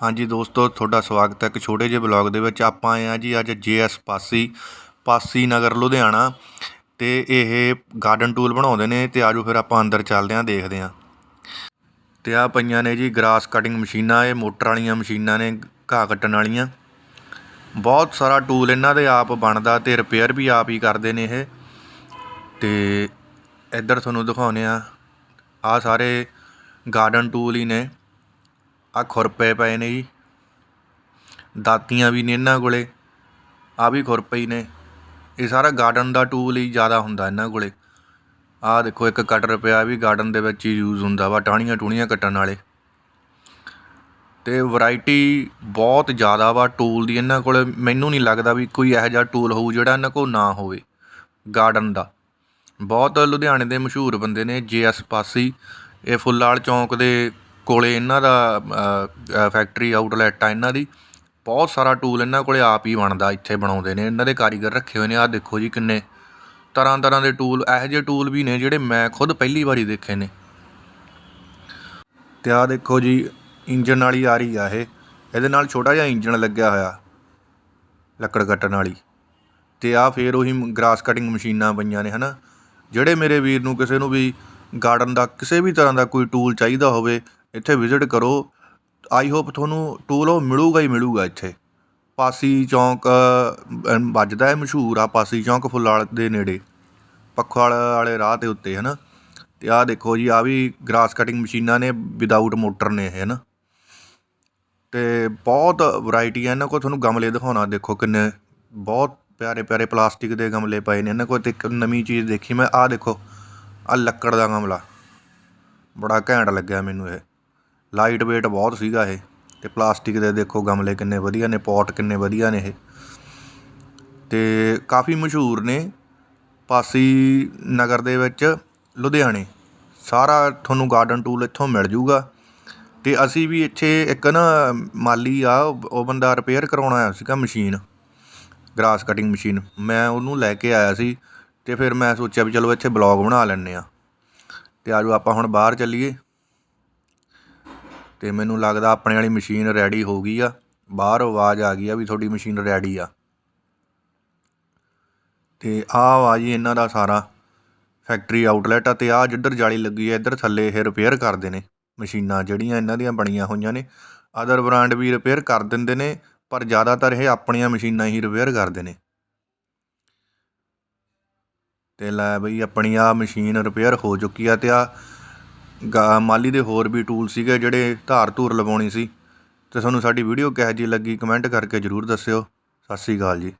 ਹਾਂਜੀ ਦੋਸਤੋ, ਤੁਹਾਡਾ ਸਵਾਗਤ ਹੈ ਇੱਕ ਛੋਟੇ ਜਿਹੇ ਬਲੌਗ ਦੇ ਵਿੱਚ। ਆਪਾਂ ਆਏ ਆ ਜੀ ਅੱਜ ਜੇਐਸ ਪਾਸੀ ਪਾਸੀ ਨਗਰ, ਲੁਧਿਆਣਾ। ਤੇ ਇਹ ਗਾਰਡਨ ਟੂਲ ਬਣਾਉਂਦੇ ਨੇ ਤੇ ਆਜੋ ਫਿਰ ਆਪਾਂ ਅੰਦਰ ਚੱਲਦੇ ਆਂ ਦੇਖਦੇ ਆਂ ਤੇ ਆ ਪਈਆਂ ਨੇ ਜੀ ਗ੍ਰਾਸ ਕਟਿੰਗ ਮਸ਼ੀਨਾਂ, ਇਹ ਮੋਟਰ ਵਾਲੀਆਂ ਮਸ਼ੀਨਾਂ ਨੇ, ਘਾਹ ਕੱਟਣ ਵਾਲੀਆਂ। ਬਹੁਤ ਸਾਰਾ ਟੂਲ ਇਹਨਾਂ ਦੇ ਆਪ ਬਣਦਾ ਤੇ ਰਿਪੇਅਰ ਵੀ ਆਪ ਹੀ ਕਰਦੇ ਨੇ ਇਹ। ਤੇ ਇੱਧਰ ਤੁਹਾਨੂੰ ਦਿਖਾਉਂਦੇ ਆ ਆ ਸਾਰੇ ਗਾਰਡਨ ਟੂਲ ਹੀ ਨੇ। ਆਹ ਖੁਰਪੇ ਪਏ ਨੇ ਜੀ। ਦਾਤੀਆਂ ਵੀ ਨੇ ਇਹਨਾਂ ਕੋਲੇ। ਆ ਵੀ ਖੁਰਪੇ ਹੀ ਨੇ। ਇਹ ਸਾਰਾ ਗਾਰਡਨ ਦਾ ਟੂਲ ਹੀ ਜ਼ਿਆਦਾ ਹੁੰਦਾ ਇਹਨਾਂ ਕੋਲੇ। ਆਹ ਦੇਖੋ, ਇੱਕ ਕਟਰ ਪਿਆ ਵੀ ਗਾਰਡਨ ਦੇ ਵਿੱਚ ਹੀ ਯੂਜ਼ ਹੁੰਦਾ ਵਾ, ਟਾਹਣੀਆਂ ਟੂਣੀਆਂ ਕੱਟਣ ਵਾਲੇ। ਤੇ ਵੈਰਾਈਟੀ ਬਹੁਤ ਜ਼ਿਆਦਾ ਵਾ ਟੂਲ ਦੀ ਇਹਨਾਂ ਕੋਲ। ਮੈਨੂੰ ਨਹੀਂ ਲੱਗਦਾ ਵੀ ਕੋਈ ਇਹੋ ਜਿਹਾ ਟੂਲ ਹੋਊ ਜਿਹੜਾ ਇਹਨਾਂ ਕੋਲ ਨਾ ਹੋਵੇ ਗਾਰਡਨ ਦਾ। ਬਹੁਤ ਲੁਧਿਆਣੇ ਦੇ ਮਸ਼ਹੂਰ ਬੰਦੇ ਨੇ, ਜੇ ਜੇਐਸ ਪਾਸੀ। ਇਹ ਫੁੱਲਾਲ ਚੌਂਕ ਦੇ ਕੋਲੇ ਇਹਨਾਂ ਦਾ ਫੈਕਟਰੀ ਆਊਟਲੈਟ ਆ ਇਹਨਾਂ ਦੀ। ਬਹੁਤ ਸਾਰਾ ਟੂਲ ਇਹਨਾਂ ਕੋਲੇ ਆਪ ਹੀ ਬਣਦਾ, ਇੱਥੇ ਬਣਾਉਂਦੇ ਨੇ। ਇਹਨਾਂ ਦੇ ਕਾਰੀਗਰ ਰੱਖੇ ਹੋਏ ਨੇ। ਆਹ ਦੇਖੋ ਜੀ ਕਿੰਨੇ ਤਰ੍ਹਾਂ ਤਰ੍ਹਾਂ ਦੇ ਟੂਲ ਇਹੋ ਜਿਹੇ ਟੂਲ ਵੀ ਨੇ ਜਿਹੜੇ ਮੈਂ ਖੁਦ ਪਹਿਲੀ ਵਾਰੀ ਦੇਖੇ ਨੇ। ਤੇ ਆਹ ਦੇਖੋ ਜੀ ਇੰਜਨ ਵਾਲੀ ਆ ਰਹੀ ਆ ਇਹ। ਇਹਦੇ ਨਾਲ ਛੋਟਾ ਜਿਹਾ ਇੰਜਨ ਲੱਗਿਆ ਹੋਇਆ, ਲੱਕੜ ਕੱਟਣ ਵਾਲੀ। ਤੇ ਆ ਫੇਰ ਉਹੀ ਗ੍ਰਾਸ ਕਟਿੰਗ ਮਸ਼ੀਨਾਂ ਪਈਆਂ ਨੇ, ਹਨਾ? ਜਿਹੜੇ ਮੇਰੇ ਵੀਰ ਨੂੰ ਕਿਸੇ ਨੂੰ ਵੀ ਗਾਰਡਨ ਦਾ, ਕਿਸੇ ਵੀ ਤਰ੍ਹਾਂ ਦਾ ਕੋਈ ਟੂਲ ਚਾਹੀਦਾ ਹੋਵੇ ਇੱਥੇ ਵਿਜ਼ਿਟ ਕਰੋ। ਆਈ ਹੋਪ ਤੁਹਾਨੂੰ ਟੂਲ ਉਹ ਮਿਲੂਗਾ ਹੀ ਮਿਲੂਗਾ ਇੱਥੇ। ਪਾਸੀ ਚੌਂਕ ਵੱਜਦਾ ਹੈ ਮਸ਼ਹੂਰ ਆ, ਪਾਸੀ ਚੌਂਕ ਫੁੱਲਾਲ ਦੇ ਨੇੜੇ। ਪੱਖਵਾਲ ਵਾਲੇ ਰਾਹ ਦੇ ਉੱਤੇ ਹੈ ਨਾ ਅਤੇ ਆਹ ਦੇਖੋ ਜੀ, ਆਹ ਵੀ ਗ੍ਰਾਸ ਕਟਿੰਗ ਮਸ਼ੀਨਾਂ ਨੇ ਵਿਦਆਊਟ ਮੋਟਰ ਨੇ ਇਹ ਹੈ ਨਾ ਅਤੇ ਬਹੁਤ ਵੈਰਾਈਟੀ ਹੈ ਇਹਨਾਂ ਕੋਲ ਤੁਹਾਨੂੰ ਗਮਲੇ ਦਿਖਾਉਣਾ, ਦੇਖੋ ਕਿੰਨੇ ਬਹੁਤ ਪਿਆਰੇ ਪਿਆਰੇ ਪਲਾਸਟਿਕ ਦੇ ਗਮਲੇ ਪਏ ਨੇ। ਇਹਨਾਂ ਕੋਲ ਤੇ ਇੱਕ ਨਵੀਂ ਚੀਜ਼ ਦੇਖੀ ਮੈਂ, ਆਹ ਦੇਖੋ, ਆਹ ਲੱਕੜ ਦਾ ਗਮਲਾ। ਬੜਾ ਘੈਂਟ ਲੱਗਿਆ ਮੈਨੂੰ ਇਹ। ਲਾਈਟ ਵੇਟ ਬਹੁਤ ਸੀਗਾ ਇਹ ਤੇ ਪਲਾਸਟਿਕ ਦੇ ਦੇਖੋ ਗਮਲੇ ਕਿੰਨੇ ਵਧੀਆ ਨੇ ਪੋਟ ਕਿੰਨੇ ਵਧੀਆ ਨੇ ਇਹ। ਤੇ ਕਾਫੀ ਮਸ਼ਹੂਰ ਨੇ ਪਾਸੀ ਨਗਰ ਦੇ ਵਿੱਚ ਲੁਧਿਆਣੇ। ਸਾਰਾ ਤੁਹਾਨੂੰ ਗਾਰਡਨ ਟੂਲ ਇੱਥੋਂ ਮਿਲ ਜੂਗਾ। ਤੇ ਅਸੀਂ ਵੀ ਇੱਥੇ ਇੱਕ ਨਾ ਮਾਲੀ ਆ, ਉਹ ਬੰਦਾ ਰਿਪੇਅਰ ਕਰਾਉਣ ਆਇਆ ਸੀਗਾ ਮਸ਼ੀਨ ਗ੍ਰਾਸ ਕਟਿੰਗ ਮਸ਼ੀਨ। ਮੈਂ ਉਹਨੂੰ ਲੈ ਕੇ ਆਇਆ ਸੀ ਤੇ ਫਿਰ ਮੈਂ ਸੋਚਿਆ ਵੀ ਚਲੋ ਇੱਥੇ ਬਲੌਗ ਬਣਾ ਲੈਂਦੇ ਆ ਤੇ ਆਜੋ ਆਪਾਂ ਹੁਣ ਬਾਹਰ ਚੱਲੀਏ। ਅਤੇ ਮੈਨੂੰ ਲੱਗਦਾ ਆਪਣੇ ਵਾਲੀ ਮਸ਼ੀਨ ਰੈਡੀ ਹੋ ਗਈ ਆ। ਬਾਹਰੋਂ ਆਵਾਜ਼ ਆ ਗਈ ਆ ਵੀ ਤੁਹਾਡੀ ਮਸ਼ੀਨ ਰੈਡੀ ਆ। ਅਤੇ ਆਹ ਆ ਜੀ ਇਹਨਾਂ ਦਾ ਸਾਰਾ ਫੈਕਟਰੀ ਆਊਟਲੈਟ ਆ ਅਤੇ ਆਹ ਜਿੱਧਰ ਜਾਲੀ ਲੱਗੀ ਆ, ਇੱਧਰ ਥੱਲੇ ਇਹ ਰਿਪੇਅਰ ਕਰਦੇ ਨੇ ਮਸ਼ੀਨਾਂ ਜਿਹੜੀਆਂ ਇਹਨਾਂ ਦੀਆਂ ਬਣੀਆਂ ਹੋਈਆਂ ਨੇ। ਅਦਰ ਬ੍ਰਾਂਡ ਵੀ ਰਿਪੇਅਰ ਕਰ ਦਿੰਦੇ ਨੇ, ਪਰ ਜ਼ਿਆਦਾਤਰ ਇਹ ਆਪਣੀਆਂ ਮਸ਼ੀਨਾਂ ਹੀ ਰਿਪੇਅਰ ਕਰਦੇ ਨੇ। ਤੇ ਲੈ ਬਈ ਆਪਣੀ ਆ ਮਸ਼ੀਨ ਰਿਪੇਅਰ ਹੋ ਚੁੱਕੀ ਆ ਤੇ ਆ ਗਾ ਮਾਲੀ ਦੇ ਹੋਰ ਵੀ ਟੂਲ ਸੀਗੇ ਜਿਹੜੇ ਧਾਰ ਧੂਰ ਲਵਾਉਣੀ ਸੀ। ਅਤੇ ਤੁਹਾਨੂੰ ਸਾਡੀ ਵੀਡੀਓ ਕਿਹੋ ਜਿਹੀ ਲੱਗੀ ਕਮੈਂਟ ਕਰਕੇ ਜਰੂਰ ਦੱਸਿਓ। ਸਤਿ ਸ੍ਰੀ ਅਕਾਲ ਜੀ।